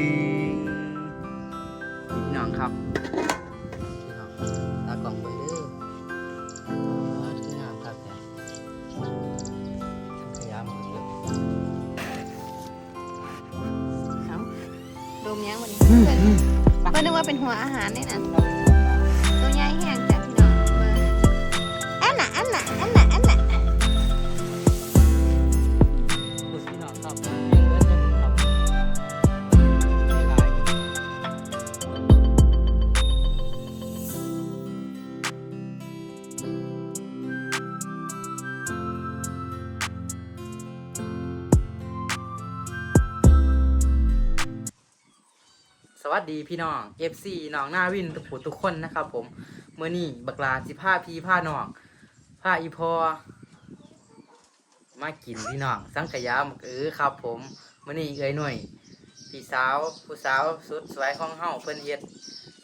ดึงพี่น้องครับพี่น้องตากล่องเบอร์เด้อที่งามครับเนี่ยขยะหมเลยอาดมยังวันนี้เพื่อนนึกว่าเป็นหัวอาหารนี่นะ สดีพี่น้อง FC น้องหน้าวินทุกผู้ทุกคนนะครับ ผมเมื่อนี้บักลาสิผ้าพีผ้าน้องผ้าอีพอมากินพี่น้อง สังขยาหมกเออครับ ผมเมื่อนี้เอ้ยหน่วยพี่สาวผู้สาวสุดสวยของเฮาเพิ่นเฮ็ด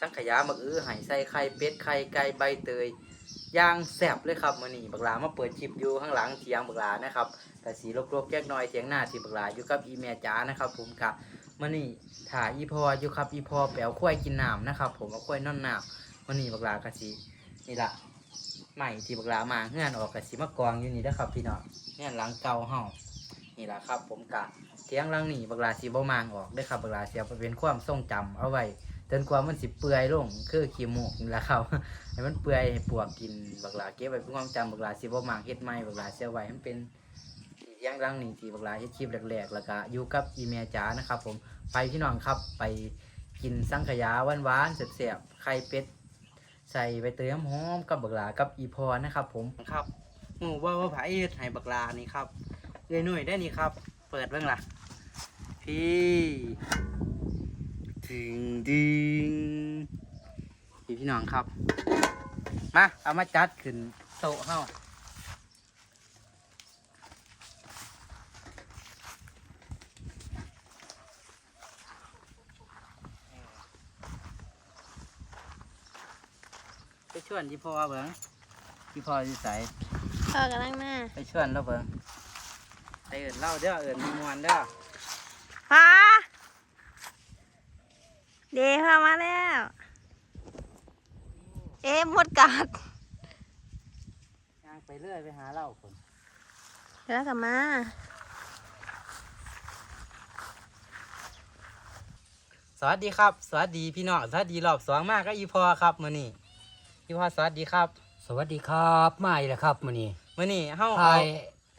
สังขยาหมกเออให้ใส่ไข่เป็ดไข่ไก่ใบเตยย่างแซ่บเลยครับมื่อนี้บักลามาเปิดคลิปอยู่ข้างหลังเถียงบักลานะครับแต่สีรกๆแยกน้อยเถียงหน้าที่บักลาอยู่กับอีเมียจ๋านะครับ ผมกะ มื่อนี้ถ่ายอีพออยู่ครับอีพอแปลวข้วยกินน้ำนะครับ ผมเอาข้วยนอนน้ำมื่อนี้บักลากะสินี่ละใหม่ที่บักลามาเงื่อนออกกะสิมากองอยู่นี่นะครับ พี่น้องเงื่อนหลังเก่าเฮานี่ละครับ ผมกะเทียงหลังนี่บักลาสิบ่มางออกเด้ครับบักลาเสียไปเป็นความทรงจำเอาไว้จนกว่ามันสิเปื่อยลงคือขี้มูกนี่แหละครับให้มันเปื่อยให้ปวกกินบักลาเก็บไว้เป็นความจำบักลาสิบ่มางเฮ็ดใหม่บักลาเสียไว้มันเป็น ย่างรังหนึ่งที่บักลาเฮ็ดคลิปแรกๆแล้วก็อยู่กับอีเมียจ๋านะครับ ผมไปพี่น้องครับไปกินสังขยาหวานๆแซ่บๆไข่เป็ดใส่ใบเตยหอมกับบักลากับอีพอนะครับ ผมครับหมูว่าว่าไผเฮ็ดให้บักลานี่ครับเอ้ยหน่ยได้นี่ครับ เปิดเบิ่งล่ะพี่ดึงดึงพี่พี่น้องครับ มาเอามาจัดขึ้นโต๊ะเฮา ชวนที่พ่อเบิ้งที่พ่อที่ใสพ่อกำลังหน้าไปชวนเราเบิ้งไปเอินเล่าเด้อเอินมวนเด้อพ่อเดพ่อมาแล้ว เอ๊ะหมดกัดย่างไปเรื่อยไปหาเล่าคนเดี๋ยวกลับมาสวัสดีครับ สวัสดีพี่น้องสวัสดีรอบสองมากก็อีพ่อครับมื้อนี้ อีพ่อสวัสดีครับสวัสดีครับมาอีกแล้วครับมื้อนี้มื้อนี้เฮาถ่าเอาย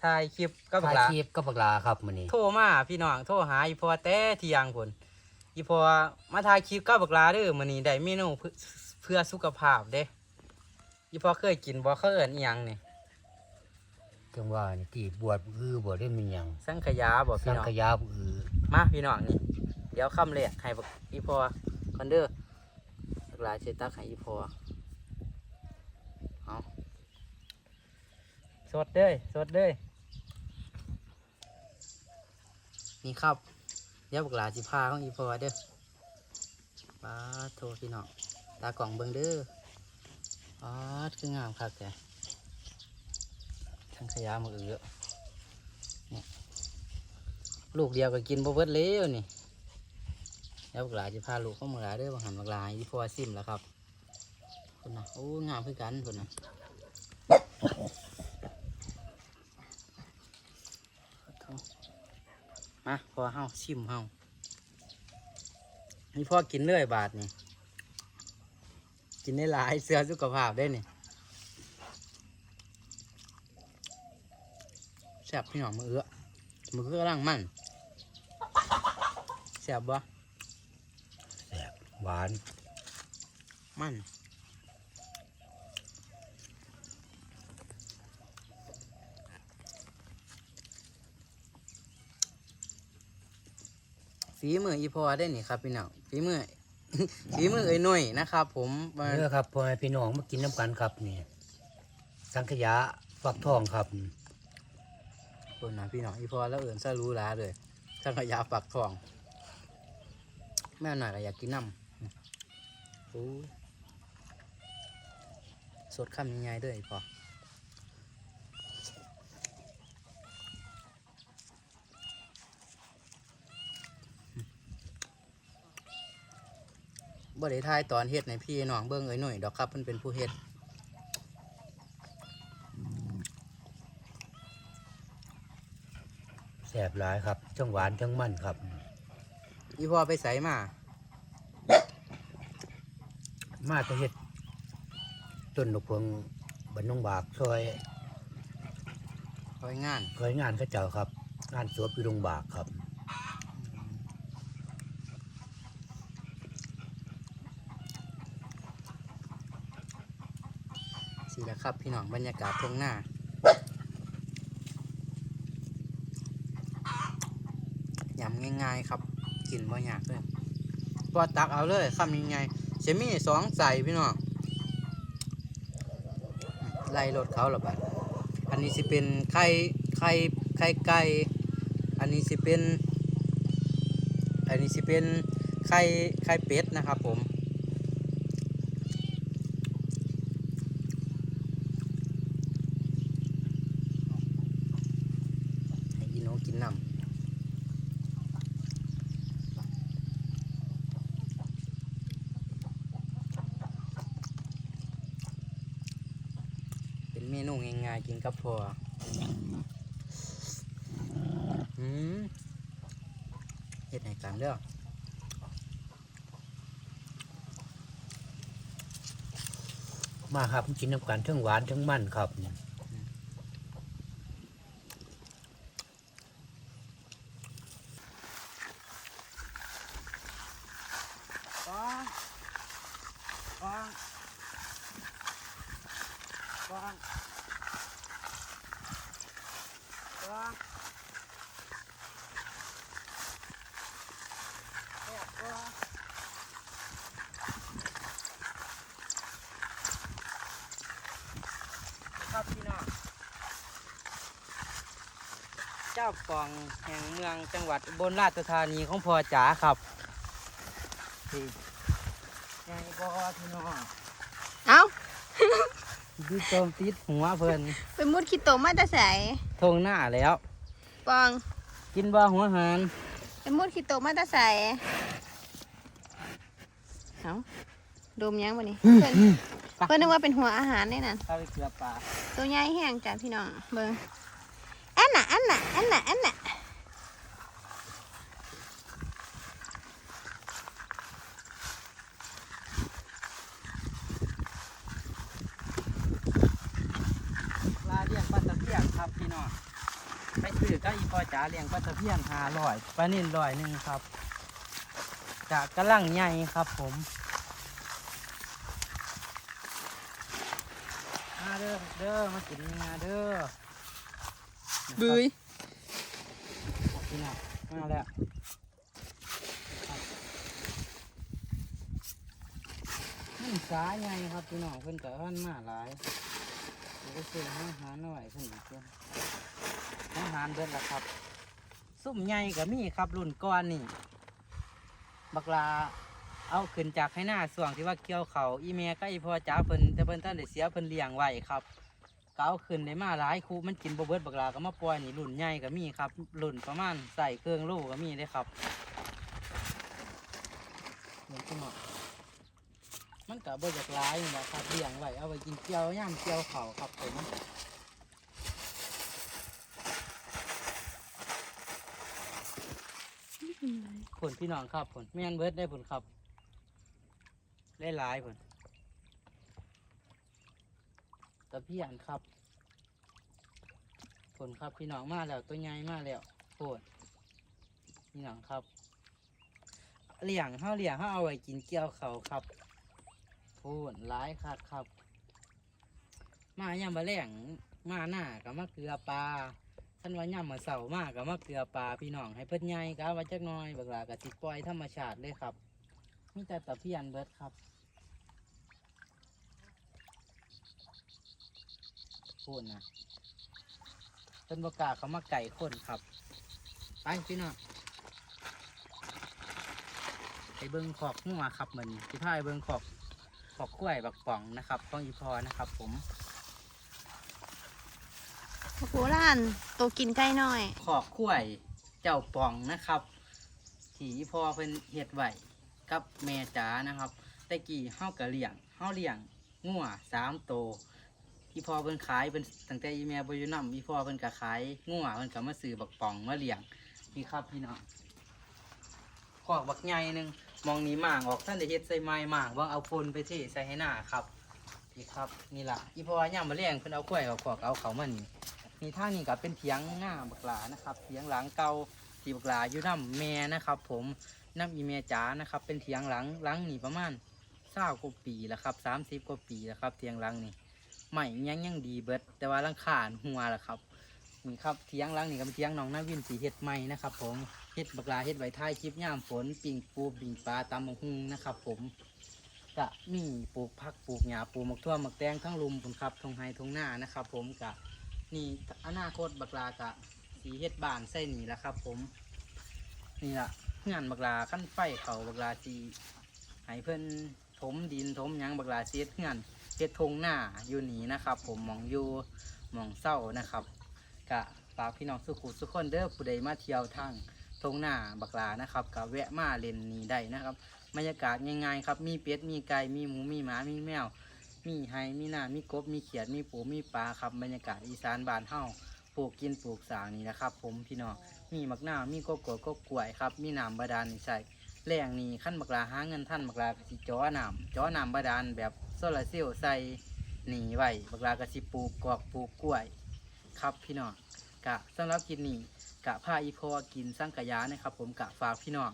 ถ่ายคลิปกับบัถ่ากยหลาคลิปกับบักหลาครับมื้อนี้โทรมาพี่น้องโทรหาอีพ่อแต่เที่ยงพุ่นอีพ่อมาถ่ายคลิปกับบักหลาเด้อมื้อนี้ได้เมนูเพื่อเพื่อสุขภาพเด้อีพ่อเคยกินบ่เขาเอิ้นอีหยังนี่จังว่านี่ที่บวชคือบ่ได้มีหยังสังขยาบ่พี่สังน้อง ขยาบ่อือมามาพี่น้องนี่ เดี๋ยวคำแรกให้บักอีพอคอนเดอร์หลายเชตักให้อีพอเอา สดเด้ยสดเด้ยนี่ครับเดี๋ยวบักหลาสิพาของอีพอเด้อป้าโทรพี่น้องตากล่องเบิ่งเด้อป้าดคืองามครับแกทั้งขยะมือเอือนี่ลูกเดียวก็กินบ่เบิดแล้วนี่แล้วบักหลาจะพาลูกเข้ามาหลาเด้อบางหันบักหลาอีพอซิมแล้วครับคนนะโอ้งามคือกันคนนะ มาพอเฮาชิมเฮานี่พ่อกินเลยบาทนี่กินได้หลายเสือสุขภาพได้นี่แซ่บพี่น้องมือเอื้อมือเอื้อร่างมันแซ่บบ่แซ่บหวาน มัน ฝีมืออีพอได้นี่ครับพี่น้องฝีมือ ฝีมือเอ้ยหน่อยนะครับ ผมมาเด้อครับพ่อแม่พี่น้องมากินน้ำกันครับนี่สังขยาฟักทองครับคนนะพี่น้องอีพอแล้วเอื่นซะรู้ล้าเลยถ้าขยาปักทอง แม่หน่อยก็อยากกินน้ำโอ้ยสดคำยังไงด้วยอีพอ บ่ได้ทายตอนเฮ็ดในพี่น้องเบิ่งเอ้ยหน่อยดอกครับเพิ่นเป็นผู้เฮ็ดแสบหลายครับทั้งหวานทั้งมันครับอีพ่อไปใส่มา มาจะเฮ็ดต้นนกพวงบรรนงบากซอยคอยงาน เคยงานเข้าเจ้าครับ งานสวบอยู่โรงบากครับ สิละครับ พี่น้องบรรยากาศทงหน้ายำง่ายๆครับกินบ่ยากเลยพอตักเอาเลยคำยังไงเชมี่สองใส่พี่น้องไล่รถเขาละบัดอันนี้สิเป็นไข่ไข่ไข่ไก่อันนี้สิเป็น อันนี้สิเป็นไข่ไข่เป็ดนะครับผม ให้ยีโนกินน้ำเป็นเมนู ง่ายๆกินกับพออืมเห็ดไหนกันเด้อมาครับกินน้ำกันทั้งหวานทั้งมันครับกองกองกองกองครับพี่น้อง เจ้าปองแห่งเมืองจังหวัดอุบนราชธานีของพ่อจ๋าครับที่ไงบ่พี่น้องเอ้าดูโจมติดหัวเพิ่นไปมุดขี้โตมาแต่ใสทงหน้าแล้วปอง กินบ่หัวหานไปมุดขี้โตมาแต่ใสเอ้าดมยังบ่นี่เพิ่นเพิ่นนึกว่าเป็นหัวอาหารนี่นั่นข้าวไปเกลือปลาตัวใหญ่แห้งจ้ะพี่น้องเบิ่ง อันน่ะอันน่ะอันน่ะอันน่ะลาเลี้ยงปลาตะเพียนครับพี่น้องไปซื้อก็อีพอจ๋าเลี้ยงปลาตะเพียนหาร้อยปลานิ่นร้อยหนึ่งครับจากกระลังใหญ่ครับผมมาเด้อเด้อมากินมาเด้อ บุยพี่น้องมาแล้วครันี่สาใหญ่ครับพี่น้องเพิ่นก็อันมาหลายเดี๋ยวไปซื้ออาหารหน่อยเพิ่นอีกเพิ่นอาหารเบิดละครับ ซุ่มใหญ่ก็มีครับรุ่นก้อนนี่ บักลาเอาขึ้นจากให้หน้าส่วงที่ว่าเกี่ยวเขาอีเมก็อีพอจ้าเพิ่นแต่เพิ่นท่านได้เสียเพิ่นเลี้ยงไว้ครับ ก็เอาขึ้นได้มาหลายคูมันกินบ่เบิดบักลาก็มาปล่อยนี่รุ่นใหญ่ก็มีครับรุ่นประมาณใส่เครื่องโลูก็มีเลยครับเดี๋ยวพี่น้องมันก็บ่อยากหลายนี่แหละครับเลี้ยงไว้เอาไว้กินเกี่ยวย่ามเกี่ยวเขาครับผมผลพี่น้องครับผลแม่นเบิดได้ผลครับได้หลายผลตะเพียนครับผลครับพี่น้องมาแล้วตัวใหญ่มาแล้วโคตรพี่น้องครับเหลี้ยงเฮาเหลี้ยงเฮาเอาไว้กินเกี่ยวเขาครับพูดร้ายคักครับ มายามมาแรงมาหน้ากับมาเกลือปลาท่านว่ายามมาเสามากกับมาเกลือปลาพี่น้องให้เพิ่นใหญ่ก็เอาจักน้อยบักหลากับสิดปล่อยธรรมชาติเลยครับมีแต่ตะเพียนเบิดครับ พูดนะเป็นบกล้าเขามาไก่คนครับไปพี่น้องไปเบิ้งขอกหัวครับเหมือนที่พายเบิ้งขอกขอกกล้วยบักป่องนะครับต้องอีพอนะครับ ผมพ่อปู่ร้านตัวกินไก่น้อย ขอกกล้วยเจ้าป่องนะครับที่อีพอเป็นเห็ดไหวกับแม่จ๋านะครับแต่กี้เฮาก็เลี้ยงเฮาเลี้ยงงัวสามโตว พี่พ่อเพิ่นขายเพิ่นตั้งแต่อีแม่บ่อยู่นํพี่พ่อเพิ่นก็ขายงัวเพิ่นก็มาซื้อบักป่องมาเลี้ยงนี่ครับพี่น้องขอกบักใหญ่หนึงมองนี้หมางออกท่านได้เฮ็ดใส่ไม้หมางว่าเอาฝนไปเทใส่ให้หน้าครับนี่ครับนี่ล่ะอีพ่อย่ามมาเลี้ยงเพิ่นเอากล้วยเอาขอกเอาเขามานี่นี่ทางนี้ก็เป็นเถียงหน้าบักหลานะครับเถียงหลังเก่าที่บักหลาอยู่นํแม่นะครับ ผมน้ำอีเมจ๋านะครับเป็นเถียงหลังหลังนี่ประมาณเศร้ากว่าปีแล้วครับสามสิบกว่าปีแล้วครับเถียงหลังนี่ ใหม่ยังยังดีเบิด แต่ว่าลังคาหัวแล้วครับนี่ครับเถียงหลังนี่ก็เป็นเถียงน้องน้าวินสีเฮ็ดใหม่นะครับ ผมเฮ็ดบักลาเฮ็ดไวท้ายคลิปย่ามฝนปิ่งปูปิ่งปลาตำบักฮุงนะครับ ผมกะมีปลูกผักปลูกหญ้าปลูกหมกทั่วหมกแตงทั้งลุมผมครับทงไฮทงหน้านะครับ ผมกะนี่อนาคตบักลากะสีเฮ็ดบานใส่นี่แหละครับ ผมนี่ละงานบักลาขั้นไฟเขาบักลาสีให้เพิ่อนถมดินถมยังบักลาเสียดงาน เฮ็ดทงหน้าอยู่นี่นะครับ ผมหมองอยู่หมองเศร้านะครับกะฝากพี่น้องสุขุสุขคนเด้อผู้ใดมาเที่ยวทางทงหน้าบักลานะครับกะแวะมาเล่นนี่ได้นะครับบรรยากาศง่ายๆครับมีเป็ดมีไก่มีหมูมีหมามีแมว มีไฮมีหน้ามีกบมีเขียดมีปูมีปลาครับบรรยากาศอีสานบ้านเฮาปลูกกินปลูกสางนี่นะครับ ผมพี่น้องมีมักหน้ามีกบกดกบกล้วยครับมีน้ำบาดาลนี่ใส่แรงนี่ขั้นบักลาหาเงินท่านบักลาสิจ้อน้ำจ้อน้ำบาดาลแบบ โซลาเซลล์ใส่หนีไว้บักลากระสิปลูกกอกปลูกกล้วย ครับพี่น้องกะสำหรับกินนี่กะผ้าอีพอกินสังกะยานะครับ ผมกะฝากพี่น้อง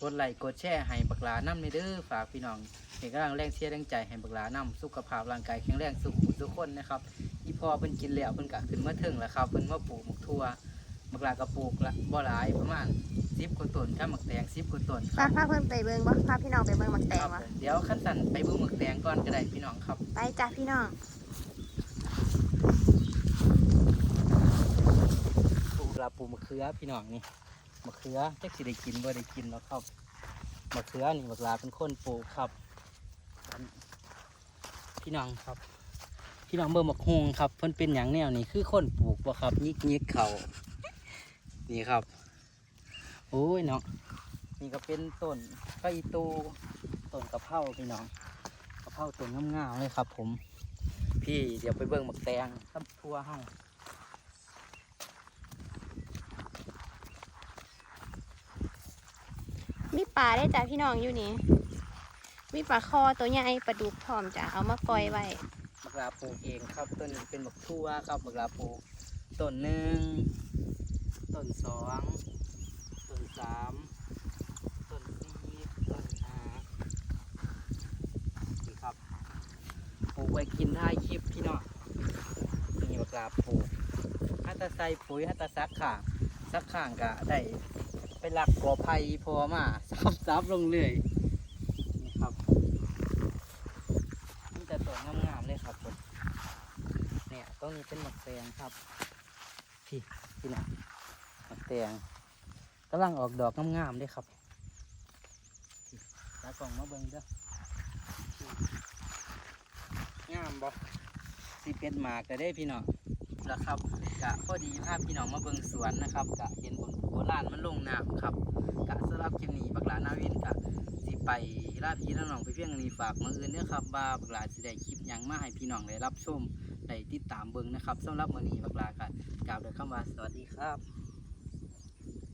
กดไลค์กดแชร์ให้บักลาน้ำในเด้อฝากพี่น้องเป็นกำลังแรงเชียร์แรงใจให้บักลาน้ำสุขภาพร่างกายแข็งแรงสุขทุกคนนะครับอีพอเพิ่นกินแล้วเพิ่นกะขึ้นมาถึงแล้วครับเพิ่นมาปลูกหมกทั่วมักลากระปลูกละบ่หลายประมาณ สิบกว่าต้นถ้าหมักแตงสิบกว่าต้นคพารับพาเพิ่นไปเบิ่งบ่พาพี่น้องไปเบิ่งหมักแตคงรับบ่ผมเดี๋ยวขั้นสันไปเบิ่งหมักแตงก่อนก็ได้พี่น้องครับ ไปจ้ะพี่น้องปลูกลาปลูกมะเขือพี่น้องนี่มะเขือจักสิได้กินบ่ได้กินแล้วครับมะเขือนี่บักลาเป็นคนปลูกครับพี่น้องครับ พี่น้องเบิ่งมะฮวงครับเพิ่นเป็นหยังแนวนี่คือคนปลูกบ่ครับยิกยิกเขานี่ครับ โอ้ยเนาะนี่ก็เป็นต้นกะอีตูต้นกะเพราพี่น้องกะเพราต้นงามๆเลยครับ ผม พี่เดี๋ยวไปเบิ่งหมักแตงกับทั่วเฮามีปลาได้จ้ะพี่น้องอยู่นี่ มีปลาคอตัวใหญ่ปลาดุกพร้อมจ้ะเอามาปล่อยไว้บักลาปลูกเองครับต้นนี้เป็นบักทั่วครับบักลาปลูกต้นหนึ่งต้นสองต้น สามต้นสี่ต้นห้านี่ครับปลูกไว้กินได้คลิปพี่น้องนี่บักลาปลูกฮัตตาใส่ปุ๋ยฮัตตาซักข่างซักข่างก็ได้ไปหลักกอไผ่พอมาซับซับลงเลยนี่ครับนี่แต่ตัวงามๆเลยครับผมเนี่ยตรงนี้เป็นหมักแตงครับพี่พี่นะหมักแตง กำลังออกดอกงามๆเลยครับพี่ตากล่องมาเบิ่งเด้อพี่งามบ่สิเป็นหมากก็ได้พี่น้องแล้วครับกะพอดีภาพพี่น้องมาเบิ่งสวนนะครับกะเห็นบนโบราณมันลงน้ำครับกะสำหรับคลิปนี้บักหลานาวินกะสิไปลาพี่น้องไปเพียงนี้ฝากมาอื่นเด้อครับว่าบักหลาสิได้คลิปหยังมาให้พี่น้องได้รับชมได้ติดตามเบิ่งนะครับสำหรับมื้อนี้บักหลาก็กล่าวด้วยคำว่าสวัสดีครับ